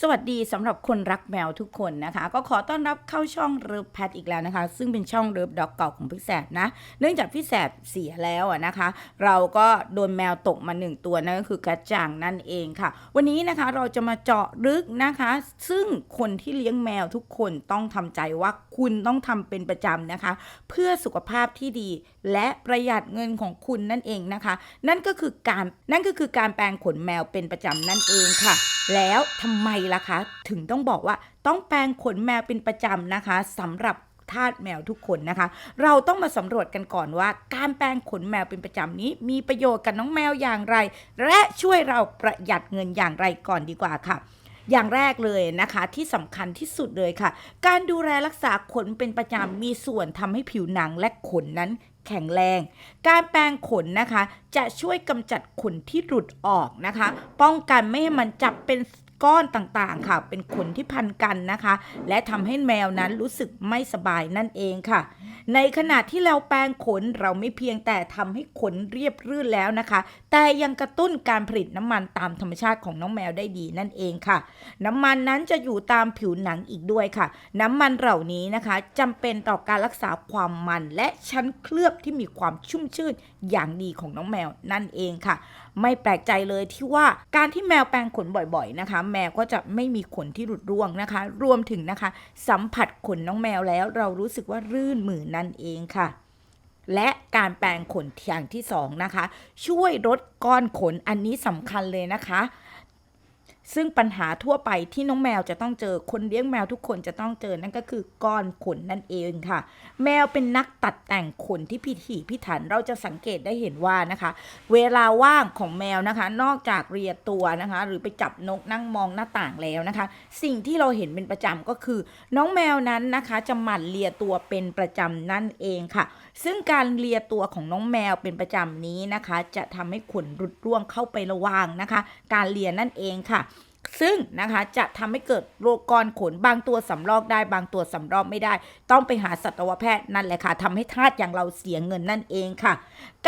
สวัสดีสำหรับคนรักแมวทุกคนนะคะ ก็ขอต้อนรับเข้าช่องเริฟแพทอีกแล้วนะคะ ซึ่งเป็นช่องเริฟด็อกเก่าของพี่แสบนะ เนื่องจากพี่แสบเสียแล้วอะนะคะ เราก็โดนแมวตกมาหนึ่งตัวนั่นก็คือกระจังนั่นเองค่ะ วันนี้นะคะเราจะมาเจาะลึกนะคะ ซึ่งคนที่เลี้ยงแมวทุกคนต้องทำใจว่าคุณต้องทำเป็นประจำนะคะ เพื่อสุขภาพที่ดี และประหยัดเงินของคุณนั่นเองนะคะ นั่นก็คือการนั่นก็คือการแปรงขนแมวเป็นประจำนั่นเองค่ะ แล้วทำไมล่ะคะ ถึงต้องบอกว่าต้องแปรงขนแมวเป็นประจำนะคะสำหรับทาสแมวทุกคนนะคะ เราต้องมาสำรวจกันก่อนว่า การแปรงขนแมวเป็นประจำนี้ มีประโยชน์กับน้องแมวอย่างไร และช่วยเราประหยัดเงินอย่างไรก่อนดีกว่าค่ะ อย่างแรกเลยนะคะที่สำคัญที่สุดเลยค่ะ การดูแลรักษาขนเป็นประจำมีส่วนทำให้ผิวหนังและขนนั้นแข็งแรง การแปรงขนนะคะ จะช่วยกำจัดขนที่หลุดออกนะคะ ป้องกันไม่ให้มันจับเป็นก้อนต่างๆ ค่ะ เป็นขนที่พันกันนะคะ และทำให้แมวนั้นรู้สึกไม่สบายนั่นเองค่ะ ในขณะที่เราแปรงขนเราไม่เพียงแต่ทำให้ขนเรียบรื่นแล้วนะคะ แต่ยังกระตุ้นการผลิตน้ำมันตามธรรมชาติของน้องแมวได้ดีนั่นเองค่ะ น้ำมันนั้นจะอยู่ตามผิวหนังอีกด้วยค่ะ น้ำมันเหล่านี้นะคะจำเป็นต่อการรักษาความมัน และชั้นเคลือบที่มีความชุ่มชื่นอย่างดีของน้องแมวนั่นเองค่ะ ไม่แปลกใจเลยที่ว่าการที่แมวแปรงขนบ่อยๆนะคะ แมวก็จะไม่มีขนที่หลุดร่วงนะคะ รวมถึงนะคะ สัมผัสขนน้องแมวแล้ว เรารู้สึกว่ารื่นมือนั่นเองค่ะ และการแปรงขนอย่างที่สองนะคะ ช่วยลดก้อนขนอันนี้สำคัญเลยนะคะ ซึ่งปัญหาทั่วไปที่น้องแมวจะต้องเจอคนเลี้ยงแมวทุกคนจะต้องเจอนั่นก็คือก้อนขนนั่นเองค่ะ แมวเป็นนักตัดแต่งขนที่พิถีพิถันเราจะสังเกตได้เห็นว่านะคะ เวลาว่างของแมวนะคะ นอกจากเรียตัวนะคะ หรือไปจับนกนั่งมองหน้าต่างแล้วนะคะ สิ่งที่เราเห็นเป็นประจำก็คือ น้องแมวนั้นนะคะจะหมั่นเลียตัวเป็นประจำนั่นเองค่ะ ซึ่งการเลียตัวของน้องแมวเป็นประจำนี้นะคะ จะทำให้ขนรุดร่วงเข้าไประหว่างนะคะ การเลียนั่นเองค่ะ ซึ่งนะคะจะทำให้เกิดโรคก้อนขนบางตัวสำรอกได้บางตัวสำรอกไม่ได้ ต้องไปหาสัตวแพทย์นั่นแหละค่ะทำให้ทาสอย่างเราเสียเงินนั่นเองค่ะ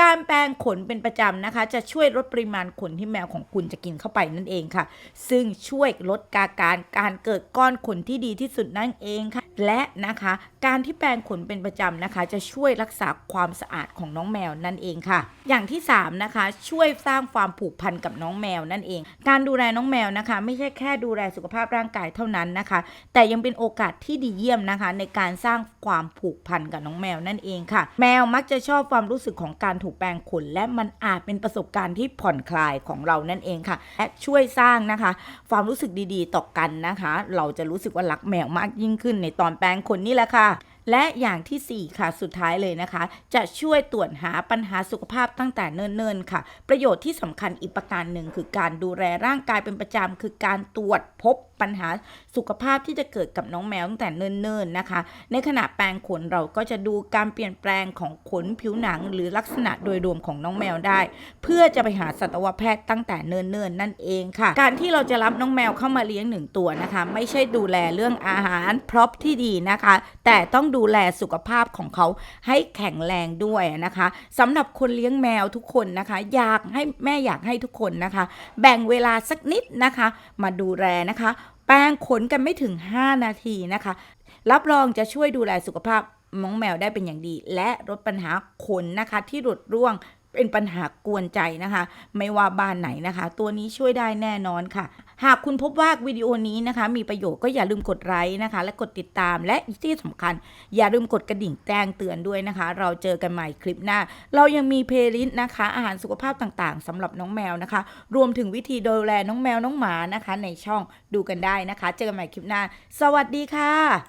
การแปรงขนเป็นประจำนะคะ จะช่วยลดปริมาณขนที่แมวของคุณจะกินเข้าไปนั่นเองค่ะ ซึ่งช่วยลดกาการการเกิดก้อนขนที่ดีที่สุดนั่นเองค่ะ และนะคะการที่แปรงขนเป็นประจำนะคะ จะช่วยรักษาความสะอาดของน้องแมวนั่นเองค่ะ อย่างที่สามนะคะช่วยสร้างความผูกพันกับน้องแมวนั่นเอง การดูแลน้องแมวนะคะไม่ใช่แค่ดูแลสุขภาพร่างกายเท่านั้นนะคะ แต่ยังเป็นโอกาสที่ดีเยี่ยมนะคะ ในการสร้างความผูกพันกับน้องแมวนั่นเองค่ะ แมวมักจะชอบความรู้สึกของการถูกแปรงขนและมันอาจเป็นประสบการณ์ที่ผ่อนคลายของเรานั่นเองค่ะและช่วยสร้างนะคะ ความรู้สึกดีๆ ต่อกันนะคะ เราจะรู้สึกว่ารักแมวมากยิ่งขึ้นในตอนแปรงขนนี่แหละค่ะ และอย่างทีสี่ 4 ค่ะสุดท้ายเลยนะคะ จะช่วยตรวจหาปัญหาสุขภาพตั้งแต่เนิ่นๆค่ะ ประโยชน์ที่สำคัญอีกประการหนึ่งคือการดูแลร่างกายเป็นประจำคือการตรวจพบ ปัญหาสุขภาพที่จะเกิดกับน้องแมวตั้งแต่เนิ่นๆนะคะ ในขณะแปรงขนเราก็จะดูการเปลี่ยนแปลงของขนผิวหนัง หรือลักษณะโดยรวมของน้องแมวได้ เพื่อจะไปหาสัตวแพทย์ตั้งแต่เนิ่นๆนั่นเองค่ะ การที่เราจะรับน้องแมวเข้ามาเลี้ยงหนึ่งตัวนะคะ ไม่ใช่ดูแลเรื่องอาหารพร็อพที่ดีนะคะ แต่ต้องดูแลสุขภาพของเขาให้แข็งแรงด้วยนะคะสำหรับคนเลี้ยงแมวทุกคนนะคะ อยากให้แม่อยากให้ทุกคนนะคะ แบ่งเวลาสักนิดนะคะ มาดูแลนะคะ แปรงขนกันไม่ถึง 5 นาทีนะคะ รับรองจะช่วยดูแลสุขภาพน้องแมวได้เป็นอย่างดี และลดปัญหาขนนะคะที่หลุดร่วงเป็นปัญหากวนใจนะคะ ไม่ว่าบ้านไหนนะคะ ตัวนี้ช่วยได้แน่นอนค่ะ หากคุณพบว่าวิดีโอนี้นะคะ มีประโยชน์ก็อย่าลืมกดไลค์นะคะ และกดติดตามและที่สำคัญ อย่าลืมกดกระดิ่งแจ้งเตือนด้วยนะคะ เราเจอกันใหม่คลิปหน้า เรายังมีเพลย์ลิสต์นะคะ อาหารสุขภาพต่างๆสำหรับน้องแมวนะคะ รวมถึงวิธีดูแลน้องแมวน้องหมานะคะ ในช่องดูกันได้นะคะ เจอกันใหม่คลิปหน้า สวัสดีค่ะ